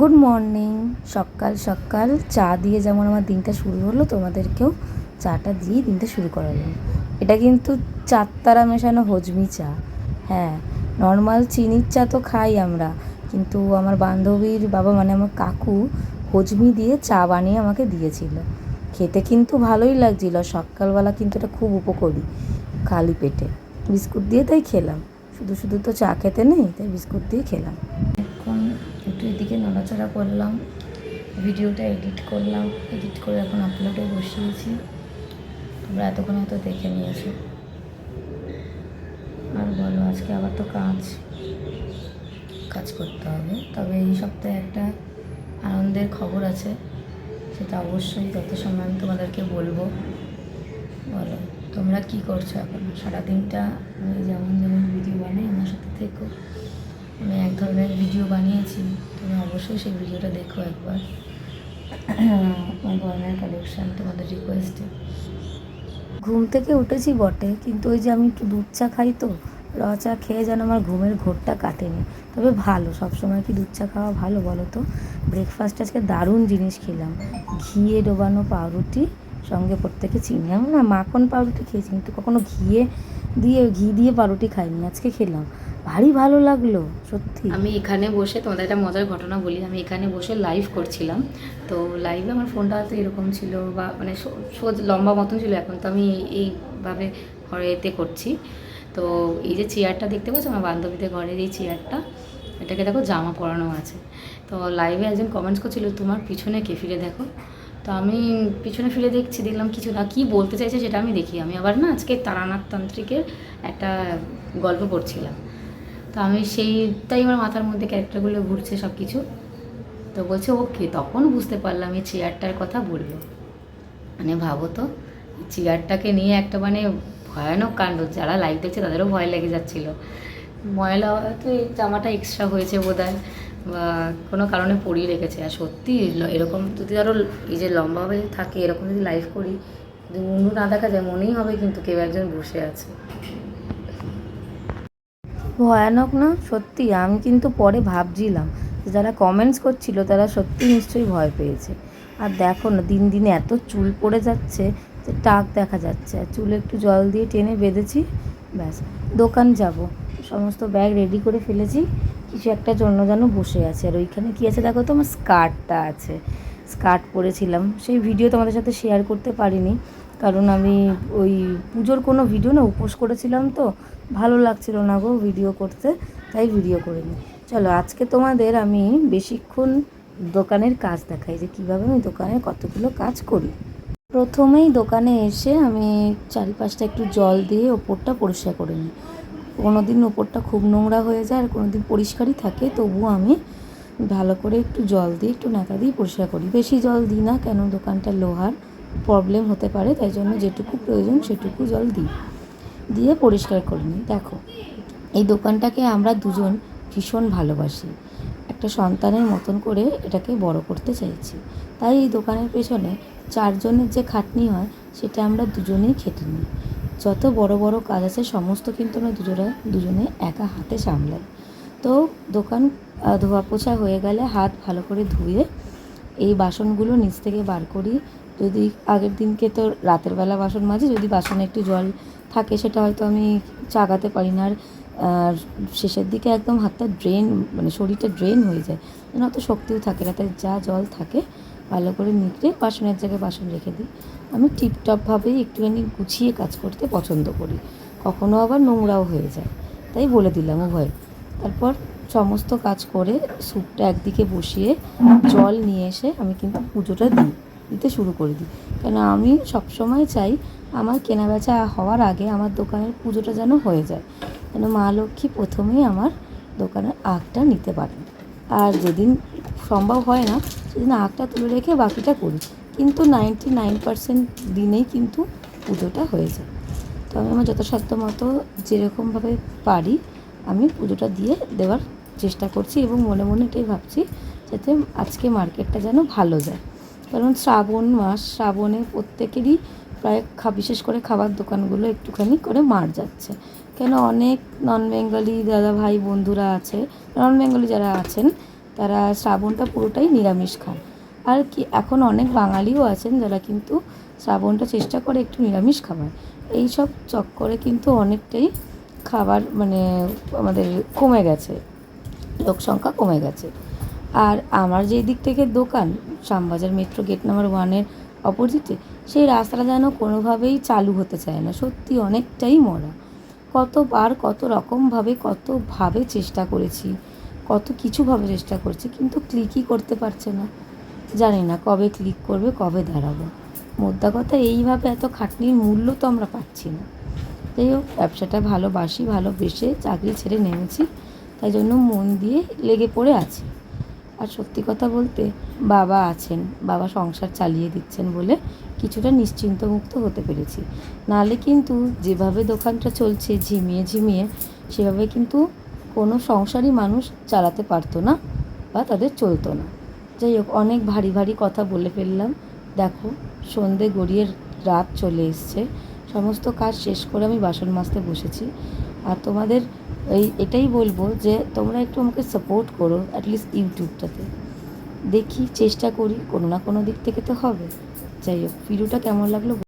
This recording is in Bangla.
গুড মর্নিং সকাল সকাল চা দিয়ে যেমন আমার দিনটা শুরু হলো, তোমাদেরকেও চাটা দিয়েই দিনটা শুরু করালাম। এটা কিন্তু চারতারা মেশানো হজমি চা। হ্যাঁ নর্মাল চিনির চা তো খাই আমরা, কিন্তু আমার বান্ধবীর বাবা মানে আমার কাকু, হজমি দিয়ে চা বানিয়ে আমাকে দিয়েছিল। খেতে কিন্তু ভালোই লাগছিল সকালবেলা কিন্তু এটা খুব উপকারী, খালি পেটে। বিস্কুট দিয়ে তাই খেলাম। শুধু শুধু তো চা খেতে নেই, তাই বিস্কুট দিয়ে খেলাম। একটু এদিকে নড়াচড়া করলাম, ভিডিওটা এডিট করলাম এডিট করে এখন আপলোডে বসিয়েছি। তোমরা এতক্ষণ হয়তো দেখে নিয়েছো। আর বলো, আজকে আবার তো কাজ কাজ করতে হবে। তবে এই সপ্তাহে একটা আনন্দের খবর আছে, সেটা অবশ্যই তত সময় আমি তোমাদেরকে বলব, বলো, তোমরা কি করছ এখন? সারাদিনটা যেমন যেমন ভিডিও বানাই, আমার সাথে থেকো। আমি এক ধরনের ভিডিও বানিয়েছি, তুমি অবশ্যই সেই ভিডিওটা দেখো একবার। আমার কালেকশান তোমাদের রিকোয়েস্টে ঘুম থেকে উঠেছি বটে, কিন্তু ওই যে আমি একটু দুধ চা খাই তো, র চা খেয়ে যেন আমার ঘুমের ঘোরটা কাটেনি। তবে ভালো, সবসময় কি দুধ চা খাওয়া ভালো বলো তো? ব্রেকফাস্ট আজকে দারুণ জিনিস খেলাম। ঘিয়ে ডোবানো পাউরুটি, সঙ্গে প্রত্যেকে চিনি। আমি না মাখন পাউরুটি খেয়েছি, কিন্তু কখনো ঘিয়ে দিয়ে, ঘি দিয়ে পাউরুটি খাইনি, আজকে খেলাম। ভারী ভালো লাগল, সত্যি। আমি এখানে বসে তোমাদের একটা মজার ঘটনা বলি। আমি এখানে বসে লাইভ করছিলাম। তো লাইভে আমার ফোনটা হয়তো এরকম ছিল বা মানে সোজ লম্বা মতন ছিল। এখন তো আমি এই- এইভাবে ঘরেতে করছি। তো এই যে চেয়ারটা দেখতে পাচ্ছ? আমার বান্ধবীদের ঘরের এই চেয়ারটা এটাকে দেখো জামা পরানো আছে। তো লাইভে একজন কমেন্টস করছিল, তোমার পিছনে কে ফিরে দেখো? তো আমি পিছনে ফিরে দেখছি, দেখলাম কিছু না। কি বলতে চাইছে সেটা আমি দেখি। আমি আবার না আজকে তারানাথ তান্ত্রিকের একটা গল্প পড়ছিলাম। তো আমি সেইটাই আমার মাথার মধ্যে ক্যারেক্টারগুলো ঘুরছে সব কিছু তো বলছে, ওকে। তখন বুঝতে পারলাম এই চেয়ারটার কথা বলল। মানে ভাবো তো চেয়ারটাকে নিয়ে একটা মানে ভয়ানক কাণ্ড, যারা লাইভ দেখছে তাদেরও ভয় লেগে যাচ্ছিল। ময়লা হয়তো এই জামাটা এক্সট্রা হয়েছে বোধ হয় বা কোনো কারণে পরিয়ে রেখেছে। আর সত্যি এরকম যদি আরও এই যে লম্বাভাবে থাকে, এরকম যদি লাইভ করি, যদি মুন্ডু না দেখা যায়, মনেই হবে কিন্তু কেউ একজন বসে আছে। ভয়ানক না? সত্যি, আমি কিন্তু পরে ভাবছিলাম যারা কমেন্টস করছিল তারা সত্যি নিশ্চয়ই ভয় পেয়েছে। আর দেখো না, দিন দিনে এত চুল পড়ে যাচ্ছে যে টাক দেখা যাচ্ছে। আর চুলে একটু জল দিয়ে টেনে বেঁধেছি, ব্যাস। দোকান যাব। সমস্ত ব্যাগ রেডি করে ফেলেছি। কিছু একটা জন্য যেন বসে আছে। আর ওইখানে কী আছে দেখো তো? আমার স্কার্টটা আছে। স্কার্ট পরেছিলাম। সেই ভিডিও তোমাদের সাথে শেয়ার করতে পারিনি। কারণ আমি ওই পুজোর কোনো ভিডিও না, উপোস করেছিলাম তো, ভালো লাগছিল না গো ভিডিও করতে, তাই ভিডিও করিনি। চলো, আজকে তোমাদের আমি বেশিক্ষণ দোকানের কাজ দেখাই যে কীভাবে আমি দোকানে কতগুলো কাজ করি। প্রথমেই দোকানে এসে আমি চারিপাশটা একটু জল দিয়ে ওপরটা পরিষ্কার করে নিই। কোনো দিন ওপরটা খুব নোংরা হয়ে যায় আর কোনো দিন পরিষ্কারই থাকে তবুও আমি ভালো করে একটু জল দিয়ে একটু নাতা দিয়ে পরিষ্কার করি। বেশি জল দিই না, কেন দোকানটা লোহার। প্রবলেম হতে পারে, তাই জন্য যেটুকু প্রয়োজন সেটুকু জল দিই। দিয়ে পরিষ্কার করে নিই। দেখো, এই দোকানটাকে আমরা দুজন ভীষণ ভালোবাসি। একটা সন্তানের মতন করে এটাকে বড় করতে চাইছি। তাই এই দোকানের পেছনে চারজনের যে খাটনি হয়, সেটা আমরা দুজনেই খেটে নিই। যত বড় বড় কাজ আছে, সমস্ত কিন্তু আমরা দুজনে দুজনে একা হাতে সামলাই। তো দোকান ধোয়া পোছা হয়ে গেলে হাত ভালো করে ধুয়ে এই বাসনগুলো নিচ থেকে বার করি। যদি আগের দিনকে তো রাতের বেলা বাসন মাজি, যদি বাসনে একটু জল থাকে সেটা হয়তো আমি চাগাতে পারি না। আর শেষের দিকে একদম হাতটা ড্রেন মানে শরীরটা ড্রেন হয়ে যায়। যেন অত শক্তিও থাকে না, তাই যা জল থাকে ভালো করে নিকড়ে বাসনের জায়গায় বাসন রেখে দিই। আমি টিপটপভাবেই একটুখানি গুছিয়ে কাজ করতে পছন্দ করি। কখনো আবার নোংরাও হয়ে যায়, তাই বলে দিলাম উভয়। তারপর সমস্ত কাজ করে, স্যুপটা একদিকে বসিয়ে জল নিয়ে এসে আমি কিন্তু পুজোটা দিই। দিতে শুরু করে দিই। কেন আমি সবসময় চাই আমার কেনাবেচা হওয়ার আগে আমার দোকানের পুজোটা যেন হয়ে যায়। কেন মা লক্ষ্মী প্রথমেই আমার দোকানের আগটা নিতে পারেন। আর যেদিন সম্ভব হয় না, সেদিন আগটা তুলে রেখে বাকিটা করি। কিন্তু নাইনটি নাইন পার্সেন্ট দিনেই কিন্তু পুজোটা হয়ে যায়। তো আমি আমার যথাসাধ্য মতো যেরকমভাবে পারি, আমি পুজোটা দিয়ে দেওয়ার চেষ্টা করছি এবং মনে মনে এটাই ভাবছি, যাতে আজকে মার্কেটটা যেন ভালো যায়। কারণ শ্রাবণ মাস, শ্রাবণে প্রত্যেকেরই প্রায় খা বিশেষ করে খাবার দোকানগুলো একটুখানি করে মার যাচ্ছে। কেন অনেক নন বেঙ্গলি দাদা ভাই বন্ধুরা আছে নন বেঙ্গলি যারা আছেন, তারা শ্রাবণটা পুরোটাই নিরামিষ খান। আর কি, এখন অনেক বাঙালিও আছেন যারা কিন্তু শ্রাবণটা চেষ্টা করে একটু নিরামিষ খাবার। এই সব চক্করে কিন্তু অনেকটাই খাবার মানে আমাদের কমে গেছে, লোক সংখ্যা কমে গেছে। আর আমার যেই দিক থেকে দোকান, শ্যামবাজার মেট্রো গেট নাম্বার ওয়ানের অপোজিটে সেই রাস্তাটা যেন কোনোভাবেই চালু হতে চায় না। সত্যি অনেকটাই মরা। কতবার কত রকমভাবে, কতভাবে চেষ্টা করেছি, কত কিছুভাবে চেষ্টা করছি, কিন্তু ক্লিকই করতে পারছে না। জানি না কবে ক্লিক করবে, কবে দাঁড়াবো। মোদ্দা কথা, এইভাবে এত খাটনির মূল্য তো আমরা পাচ্ছি না। যাই হোক, ব্যবসাটা ভালোবাসি, ভালোবেসে চাকরি ছেড়ে নেমেছি, তাই জন্য মন দিয়ে লেগে পড়ে আছি। আর সত্যি কথা বলতে বাবা আছেন, বাবা সংসার চালিয়ে দিচ্ছেন বলে কিছুটা নিশ্চিন্ত মুক্ত হতে পেরেছি। নাহলে কিন্তু যেভাবে দোকানটা চলছে ঝিমিয়ে ঝিমিয়ে, সেভাবে কিন্তু কোনো সংসারই মানুষ চালাতে পারতো না বা তাদের চলতো না। যাই হোক, অনেক ভারী ভারী কথা বলে ফেললাম। দেখো, সন্ধে গড়িয়ে রাত চলে এসছে। সমস্ত কাজ শেষ করে আমি বাসন মাজতে বসেছি। আর তোমাদের এই এটাই বলব যে, তোমরা একটু আমাকে সাপোর্ট করো অ্যাটলিস্ট ইউটিউবটাতে। দেখি, চেষ্টা করি, কোনো না কোনো দিক থেকে তো হবে। যাই হোক ভিডিওটা কেমন লাগল